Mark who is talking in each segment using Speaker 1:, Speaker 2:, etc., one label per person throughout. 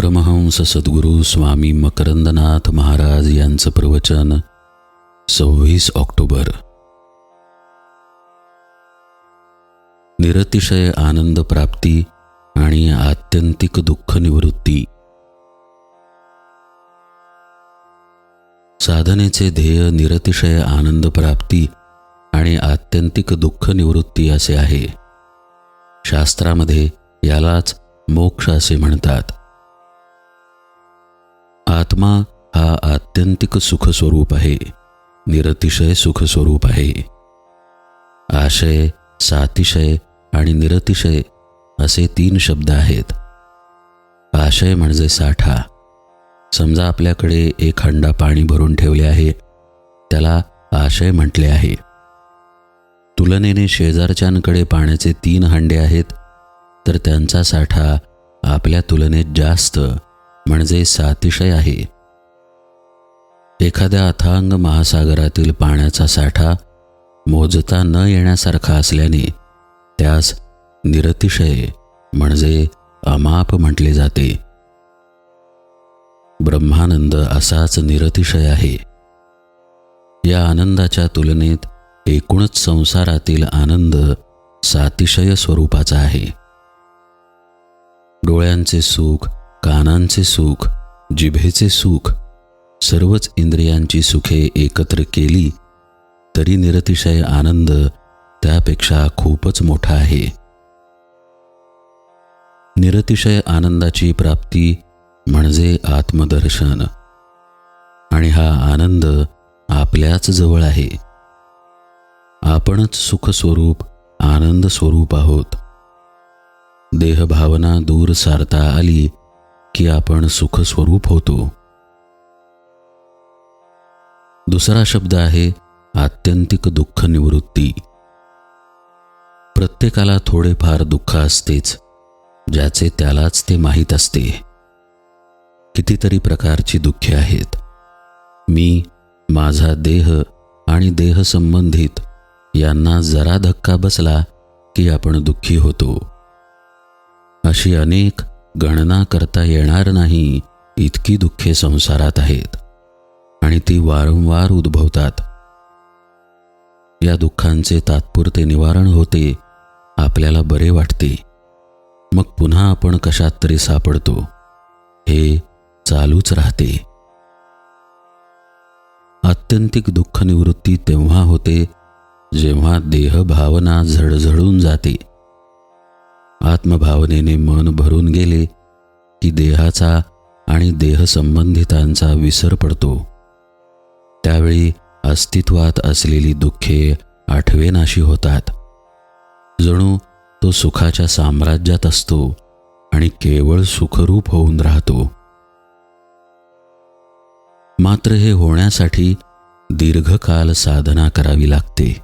Speaker 1: परमहंस सद्गुरू स्वामी मकरंदनाथ महाराज यांचं प्रवचन सव्वीस ऑक्टोबर. निरतिशय आनंद प्राप्ती आणि आत्यंतिक दुःख निवृत्ती. साधनेचे ध्येय निरतिशय आनंद प्राप्ती आणि आत्यंतिक दुःख निवृत्ती असे आहे. शास्त्रामध्ये यालाच मोक्ष असे म्हणतात. आत्मा हा आत्यंतिक सुखस्वरूप आहे निरतिशय सुखस्वरूप आहे. आशय सातिशय आणि निरतिशय असे तीन शब्द आहेत. आशय म्हणजे साठा. समजा आपल्याकडे एक हंडा पाणी भरून ठेवले आहे त्याला आशय म्हटले आहे. तुलनेने शेजारच्यांकडे पाण्याचे तीन हंडे आहेत तर त्यांचा साठा आपल्या तुलनेत जास्त. म्हणजे सातिशय आहे. एखाद्या अथांग महासागरातील पाण्याचा साठा मोजता न येण्यासारखा असल्याने त्यास निरतिशय म्हणजे अमाप म्हटले जाते. ब्रह्मानंद असाच निरतिशय आहे. या आनंदाच्या तुलनेत एकूणच संसारातील आनंद सातिशय स्वरूपाचा आहे. डोळ्यांचे सुख कानांचे सुख जिभेचे सुख सर्वच इंद्रियांची सुखे एकत्र केली तरी निरतिशय आनंद त्यापेक्षा खूपच मोठा आहे. निरतिशय आनंदाची प्राप्ती म्हणजे आत्मदर्शन. आणि हा आनंद आपल्याच जवळ आहे. आपणच सुखस्वरूप आनंद स्वरूप आहोत. देहभावना दूर सारता आली की आपण सुखस्वरूप होतो. दुसरा शब्द आहे आत्यंतिक दुःख निवृत्ती प्रत्येकाला थोडेफार दुःख असतेच ज्याचे त्यालाच ते माहीत असते. कितीतरी प्रकारची दुःखे आहेत. मी माझा देह आणि देह संबंधित यांना जरा धक्का बसला की आपण दुःखी होतो. अशी अनेक गणना करता येणार नाही इतकी दुःखे संसारात आहेत. आणि ती वारंवार उद्भवतात. या दुःखांचे तात्पुरते निवारण होते आपल्याला बरे वाटते. मग पुन्हा आपण कशात तरी सापडतो. हे चालूच राहते. आत्यंतिक दुःख निवृत्ती तेव्हा होते जेव्हा देहभावना झळझळून जाते. आत्मभावनेने मन भरून गेले की देहाचा आणि देहसंबंधितांचा विसर पडतो. त्यावेळी अस्तित्वात असलेली दुःखे आठवेनाशी होतात. जणू तो सुखाच्या साम्राज्यात असतो आणि केवळ सुखरूप होऊन राहतो. मात्र हे होण्यासाठी दीर्घकाल साधना करावी लागते.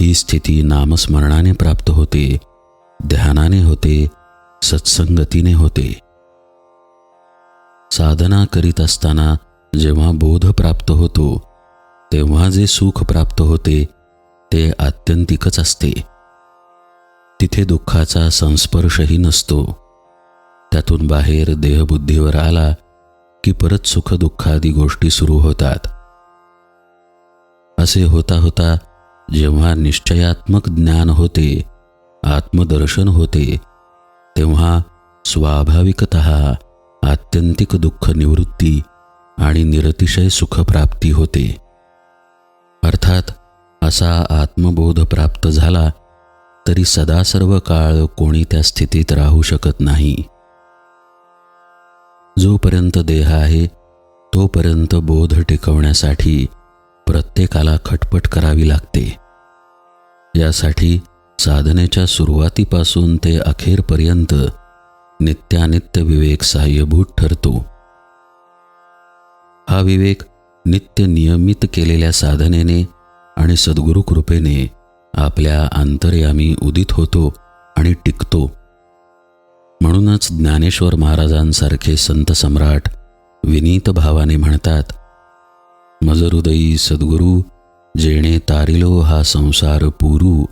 Speaker 1: ही स्थिती नामस्मरणाने प्राप्त होते ध्यानाने होते सत्संगतीने होते. साधना करीत असताना जेव्हा बोध प्राप्त होतो तेव्हा जे सुख प्राप्त होते ते आत्यंतिकच असते. तिथे दुःखाचा संस्पर्शही नसतो. त्यातून बाहेर देहबुद्धीवर आला की परत सुखदुःखादी गोष्टी सुरू होतात. असे होता होता जेव्हा निश्चयात्मक ज्ञान होते आत्मदर्शन होते तेव्हा स्वाभाविकत आत्यंतिक दुःख निवृत्ती आणि निरतिशय सुखप्राप्ती होते. अर्थात असा आत्मबोध प्राप्त झाला तरी सदा सर्व काळ कोणी त्या स्थितीत राहू शकत नाही. जोपर्यंत देह आहे तोपर्यंत बोध टिकवण्यासाठी प्रत्येकाला खटपट करावी लागते. यासाठी साधनेच्या सुरुवातीपासून ते अखेरपर्यंत नित्यानित्य विवेक सहाय्यभूत ठरतो. हा विवेक नित्य नियमित केलेल्या साधनेने आणि सद्गुरुकृपेने आपल्या अंतर्यामी उदित होतो आणि टिकतो. म्हणूनच ज्ञानेश्वर महाराजांसारखे संत सम्राट विनीत भावाने म्हणतात मजहृदयी सद्गुरू जेणे तारिलो हा संसार पुरू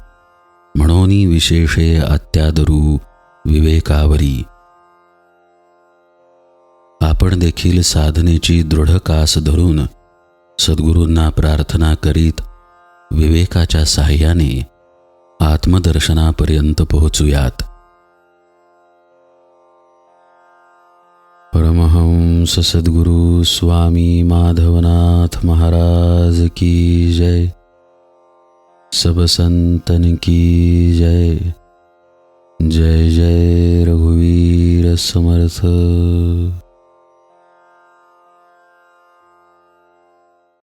Speaker 1: म्हणून विशेषे अत्यादरू विवेकावरी. आपण देखील साधनेची दृढ कास धरून सद्गुरूंना प्रार्थना करीत विवेकाच्या साह्याने आत्मदर्शनापर्यंत पोहोचूयात. परमहंस सद्गुरु स्वामी माधवनाथ महाराज की जय. सब संतन की जय। जय जय रघुवीर समर्थ।